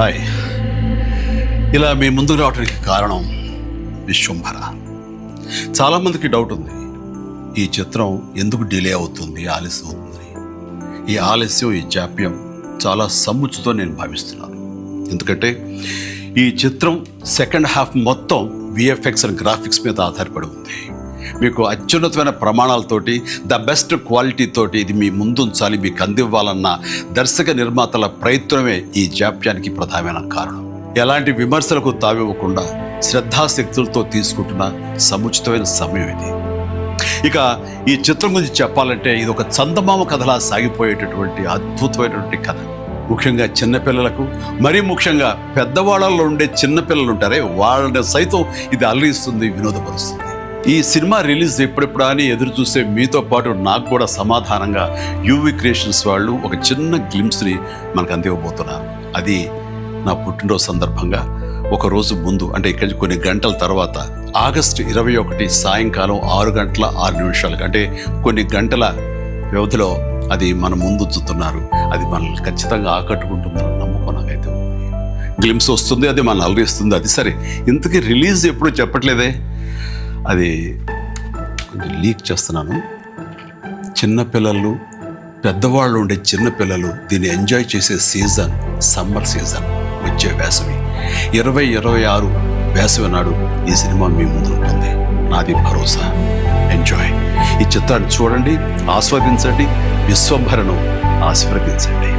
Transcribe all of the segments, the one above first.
Hi. ఇలా మీ ముందుకు రావడానికి కారణం విశ్వంభర. చాలామందికి డౌట్ ఉంది. ఈ చిత్రం ఎందుకు డిలే అవుతుంది ఆలస్యం అవుతుంది? ఈ ఆలస్యం ఈ జాప్యం చాలా సముచితో నేను భావిస్తున్నాను. ఎందుకంటే ఈ చిత్రం సెకండ్ హాఫ్ మొత్తం విఎఫ్ఎక్స్ అండ్ గ్రాఫిక్స్ మీద ఆధారపడి ఉంది. మీకు అత్యున్నతమైన ప్రమాణాలతోటి ద బెస్ట్ క్వాలిటీతోటి ఇది మీ ముందుంచాలి మీకు అందివ్వాలన్న దర్శక నిర్మాతల ప్రయత్నమే ఈ జాప్యానికి ప్రధానమైన కారణం. ఎలాంటి విమర్శలకు తావివ్వకుండా శ్రద్ధాశక్తులతో తీసుకుంటున్న సముచితమైన సమయం ఇది. ఇక ఈ చిత్రం గురించి చెప్పాలంటే ఇది ఒక చందమామ కథలా సాగిపోయేటటువంటి అద్భుతమైనటువంటి కథ. ముఖ్యంగా చిన్నపిల్లలకు మరీ ముఖ్యంగా పెద్దవాళ్ళలో ఉండే చిన్నపిల్లలు ఉంటారే వాళ్ళని సైతం ఇది అల్లరిస్తుంది వినోదపరుస్తుంది. ఈ సినిమా రిలీజ్ ఎప్పుడెప్పుడా అని ఎదురు చూసే మీతో పాటు నాకు కూడా సమాధానంగా యూవి క్రియేషన్స్ వాళ్ళు ఒక చిన్న గ్లిమ్స్ని మనకు అందివ్వబోతున్నారు. అది నా పుట్టినరోజు సందర్భంగా ఒక రోజు ముందు అంటే ఇక్కడి కొన్ని గంటల తర్వాత ఆగస్టు ఇరవై ఒకటి సాయంకాలం ఆరు గంటల ఆరు నిమిషాలకు అంటే కొన్ని గంటల వ్యవధిలో అది మన ముందుంచుతున్నారు అది మనల్ని ఖచ్చితంగా ఆకట్టుకుంటుందని నమ్మకం నాకైతే ఉంది. గ్లిమ్స్ వస్తుంది అది మనల్ని అలరిస్తుంది. అది సరే ఇంతకీ రిలీజ్ ఎప్పుడు చెప్పట్లేదే? అది కొంచెం లీక్ చేస్తున్నాను. చిన్నపిల్లలు పెద్దవాళ్ళు ఉండే చిన్నపిల్లలు దీన్ని ఎంజాయ్ చేసే సీజన్ సమ్మర్ సీజన్ వచ్చే వేసవి. ఇరవై ఇరవై ఆరు వేసవి నాడు ఈ సినిమా మీ ముందు ఉంటుంది. నాది భరోసా. ఎంజాయ్ ఈ చిత్రాన్ని చూడండి ఆస్వాదించండి విశ్వంభరను ఆశీర్వదించండి.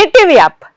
Hit TV app.